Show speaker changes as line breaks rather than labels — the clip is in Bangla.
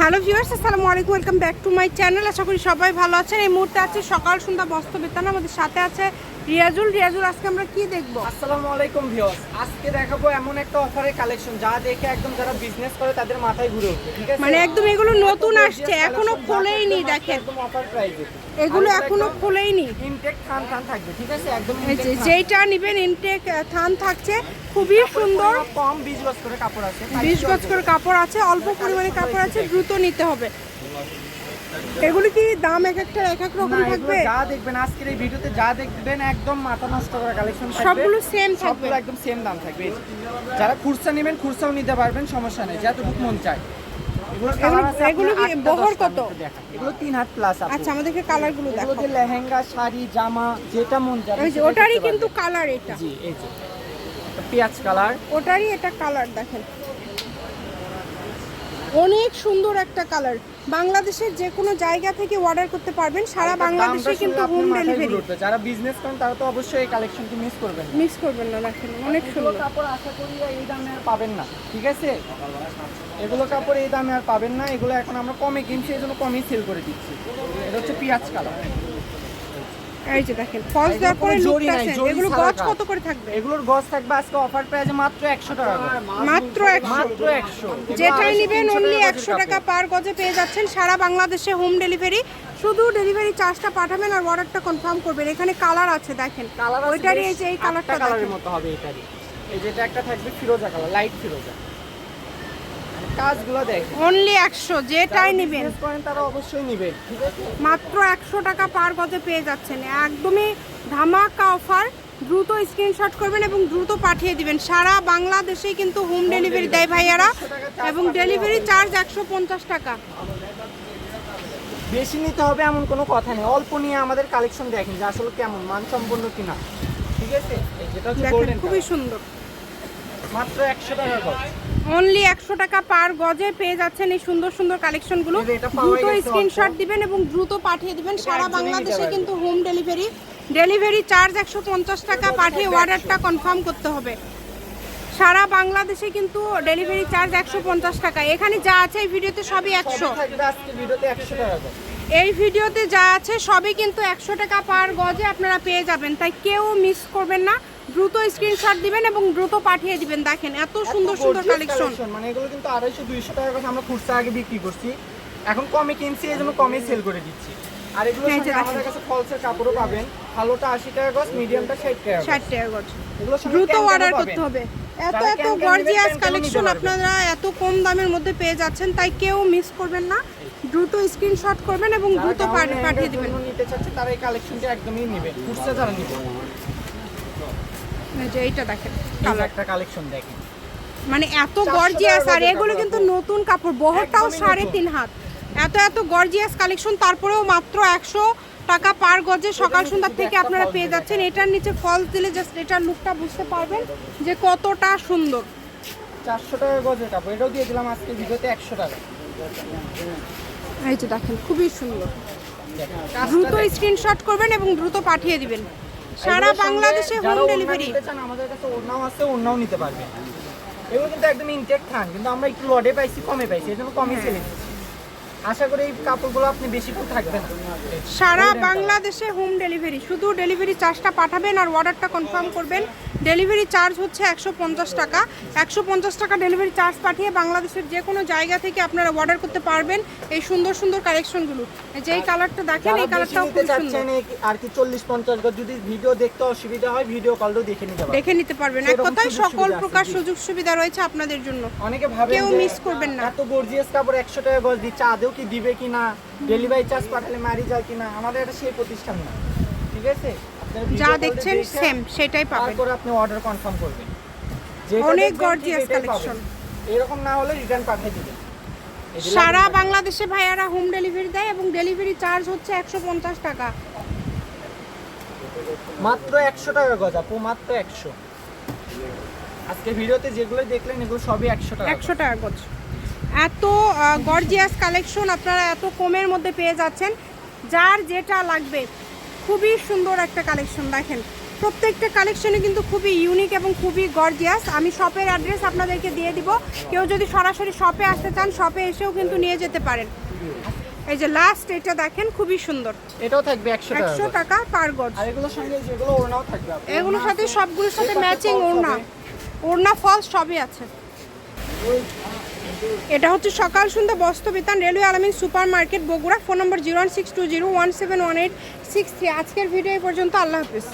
হ্যালো ভিউয়ার্স, আসসালামু আলাইকুম, welcome back to my channel. আশা করি সবাই ভালো আছেন। এই মুহূর্তে আছে সকাল সন্ধ্যা বস্ত্র বেতন আমাদের সাথে আছে রিয়াজুল রিয়াজুল আজকে আমরা কি দেখব?
আসসালামু আলাইকুম ভিউয়ার্স। আজকে দেখাবো এমন একটা অফারের কালেকশন যা দেখে একদম যারা বিজনেস করে তাদের মাথায় ঘুরে উঠবে ঠিক আছে?
মানে একদম এগুলো নতুন আসছে এখনও খোলেইনি দেখেন।
একদম অফার প্রাইসে
এগুলো এখনও খোলেইনি
ইনটেক থান থান থাকবে ঠিক আছে? একদম
এই যে
intake থান।
যেইটা নিবেন ইনটেক থান থাকছে। খুবই সুন্দর।
কম 20 গজ করে কাপড় আছে
বিশ গজ করে কাপড় আছে অল্প পরিমাণে কাপড় আছে দ্রুত নিতে হবে। এগুলো কি দাম এক একটা এক এক রকম থাকবে?
যা দেখবেন আজকের এই ভিডিওতে যা দেখবেন একদম মাথা নষ্ট করা কালেকশন থাকবে।
সবগুলো সেম থাকবে।
সবগুলো একদম সেম দাম থাকবে। যারা খুরসা নেবেন খুরসাও নিতে পারবেন সমস্যা নেই যতটুকু মন চায়। এগুলো
এগুলো- এগুলো কি বহর কত?
এগুলো তিন হাত প্লাস
আচ্ছা আমাদেরকে কালারগুলো দেখো
লেহেঙ্গা শাড়ি জামা যেটা মন যাবে
ওই যে ওটারই কিন্তু কালার এটা।
জি এই যে। পেঁয়াজ কালার
ওটারই এটা কালার দেখেন। অনেক সুন্দর একটা কালার বাংলাদেশের যে কোনো জায়গা থেকে অর্ডার করতে পারবেন সারা বাংলাদেশে কিন্তু হোম ডেলিভারি
যারা বিজনেস করেন তারা তো অবশ্যই এই কালেকশনটি মিস করবেন।
মিস করবেন না দেখেন অনেক সুন্দর।
কাপড় আশা করি এই দামে আর পাবেন না ঠিক আছে? এগুলো কাপড় এই দামে আর পাবেন না এগুলো এখন আমরা কমে কিনছি এই জন্য কমই সেল করে দিচ্ছি। এটা হচ্ছে পেঁয়াজ কালার
এই যে দেখেন ফলস দেওয়ার পরে লুকটা এগুলো গজ কত করে থাকবে?
এগুলোর গজ থাকবে আজকে অফার প্রাইসে মাত্র একশো টাকা
মাত্র একশো।
মাত্র একশো।
যেটাই নেবেন অনলি একশো টাকা পার গজে পেয়ে যাচ্ছেন সারা বাংলাদেশে হোম ডেলিভারি শুধু ডেলিভারি চার্জটা পাঠাবেন আর অর্ডারটা কনফার্ম করবেন। এখানে কালার আছে দেখেন। ওইটারই এই যে এই কালারটা
কালারের মতো হবে এটারই। এই যেটা একটা থাকবে ফিরোজা কালার লাইট ফিরোজা। কাজগুলো দেখেন
অনলি একশো যেটাই নেবেন।
করেন তারা অবশ্যই নেবেন ঠিক আছে?
মাত্র একশো টাকা পার গজে পেয়ে যাচ্ছেন। একদমই ধামাকা অফার। দ্রুত স্ক্রিনশট করবেন এবং দ্রুত পাঠিয়ে দিবেন। সারা বাংলাদেশেই কিন্তু হোম ডেলিভারি দেয় ভাইয়ারা। এবং ডেলিভারি চার্জ একশো পঞ্চাশ টাকা।
বেশি নিতে হবে এমন কোনো কথা নেই। অল্প নিয়ে আমাদের কালেকশন দেখেন যে আসলে কেমন মানসম্পন্ন কিনা ঠিক আছে?
খুবই সুন্দর।
মাত্র একশো টাকা
অনলি একশো টাকা পার গজে পেয়ে যাচ্ছেন এই সুন্দর সুন্দর কালেকশনগুলো। দ্রুত স্ক্রিনশট দিবেন এবং দ্রুত পাঠিয়ে দিবেন। সারা বাংলাদেশে কিন্তু হোম ডেলিভারি ডেলিভারি চার্জ একশো পঞ্চাশ টাকা পাঠিয়ে অর্ডারটা কনফার্ম করতে হবে। সারা বাংলাদেশে কিন্তু ডেলিভারি চার্জ একশো পঞ্চাশ টাকা। এখানে যা আছে এই ভিডিওতে সবই একশো। এই ভিডিওতে যা আছে সবই কিন্তু একশো টাকা পার গজে আপনারা পেয়ে যাবেন। তাই কেউ মিস করবেন না। দ্রুত স্ক্রিনশট দিবেন এবং দ্রুত পাঠিয়ে দিবেন। দেখেন এত সুন্দর সুন্দর কালেকশন
মানে এগুলো কিন্তু আড়াইশো দুইশো টাকা করে আমরা খুচরা আগে বিক্রি করছি। এখন কমে কিনছি এই জন্য কমে সেল করে দিচ্ছি। আর এগুলো আমাদের কাছে ফলসের কাপড়ও পাবেন। ভালোটা আশি টাকা গজ মিডিয়ামটা ষাট টাকা।
ষাট টাকা গজ। দ্রুত অর্ডার করতে হবে। এত এত গর্জিয়াস কালেকশন আপনারা এত কম দামের মধ্যে পেয়ে যাচ্ছেন তাই কেউ মিস করবেন না। দ্রুত স্ক্রিনশট করবেন এবং দ্রুত পাঠিয়ে দিবেন।
নিতে চাচ্ছে তারা এই কালেকশনটা একদমই নেবে। খুচরা যারা নিবে।
যে এইটা দেখেন
কালেকশন দেখেন।
মানে এত গর্জিয়াস আর এগুলো কিন্তু নতুন কাপড় বহরটাও সাড়ে তিন হাত। এত এত গর্জিয়াস কালেকশন তারপরেও মাত্র একশো টাকা পার গজে সকাল
সন্ধ্যার
থেকে আপনারা পেয়ে যাচ্ছেন। এটার নিচে ফলস দিলে জাস্ট এটার লুকটা বুঝতে পারবেন যে কতটা সুন্দর।
চারশো টাকা গজের কাপড়। এটাও দিয়ে দিলাম আজকে ভিডিওতে একশো টাকা।
এই যে দেখেন খুবই সুন্দর। দ্রুত। স্ক্রিনশট করবেন এবং দ্রুত পাঠিয়ে দিবেন। সারা বাংলাদেশে হোম ডেলিভারি
চান, আমাদের কাছে ওড়নাও আছে ওড়নাও নিতে পারবে। এগুলো কিন্তু একদম ইনটেক থান কিন্তু আমরা একটু লডে পাইছি কমে পাইছি এই জন্য কমে
হ্যাঁ।
দিচ্ছি আশা করি এই কাপড়গুলো আপনি বেশিক্ষণ থাকবেন।
সারা বাংলাদেশে হোম ডেলিভারি শুধু ডেলিভারি চার্জটা পাঠাবেন আর অর্ডারটা কনফার্ম করবেন। ডেলিভারি চার্জ হচ্ছে একশো পঞ্চাশ টাকা। একশো পঞ্চাশ টাকা ডেলিভারি চার্জ পাঠিয়ে বাংলাদেশের যে কোনো জায়গা থেকে আপনারা অর্ডার করতে পারবেন এই সুন্দর সুন্দর কালেকশনগুলো যেই কালারটা দেখেন এই কালারটাও খুব সুন্দর।
আর কি চল্লিশ পঞ্চাশ যদি ভিডিও দেখতে অসুবিধা হয় ভিডিও কলও দেখে নিতে পারবেন।
দেখে নিতে পারবেন। এক কথায় সকল প্রকার সুযোগ সুবিধা রয়েছে আপনাদের জন্য।
অনেকে ভাবে
কেউ miss করবেন না।
এত গর্জিয়াস কাপড় একশো টাকা গজ দিচ্ছে আদেও কি দিবে কি না ডেলিভারি চার্জ পাঠালে মারি যায় কি না আমাদের এটা সেই প্রতিষ্ঠান না। ঠিক আছে?
যা দেখছেন
দেখে
সেম সেটাই পাবেন।
তারপরে আপনি অর্ডার কনফার্ম করবেন।
অনেক
পাবেন।
collection।
এরকম না হলে রিটার্ন পাঠিয়ে দিবেন।
সারা বাংলাদেশে ভাইয়ারা হোম ডেলিভারি দেয় এবং ডেলিভারি চার্জ হচ্ছে একশো পঞ্চাশ টাকা।
মাত্র একশো টাকা গজা আপু মাত্র একশো। আজকে ভিডিওতে যেগুলো দেখলেন এগুলো সবই একশো টাকা
একশো টাকা গজ। এত গর্জিয়াস কালেকশন আপনারা এত কমের মধ্যে পেয়ে যাচ্ছেন। যার যেটা লাগবে খুবই সুন্দর একটা কালেকশন দেখেন। প্রত্যেকটা কালেকশনে কিন্তু খুবই ইউনিক এবং খুবই গর্জিয়াস আমি শপের অ্যাড্রেস আপনাদেরকে দিয়ে দিব। কেউ যদি সরাসরি শপে আসতে চান শপে এসেও কিন্তু নিয়ে যেতে পারেন। এই যে লাস্ট এটা দেখেন খুবই সুন্দর।
এটাও থাকবে একশো টাকা
একশো
করে।
টাকা পার গজ।
আর এগুলোর সঙ্গে যেগুলো ওড়নাও থাকবে।
এগুলোর সাথে সবগুলোর সাথে ম্যাচিং ওড়না। ওড়না ফলস সবই আছে। এটা হচ্ছে Sakal Sandhya Bastrabitan railway Alamin super market Bogura. Phone number zero one six two zero one seven one eight six three. আজকের ভিডিও এই পর্যন্ত। আল্লাহ হাফিজ।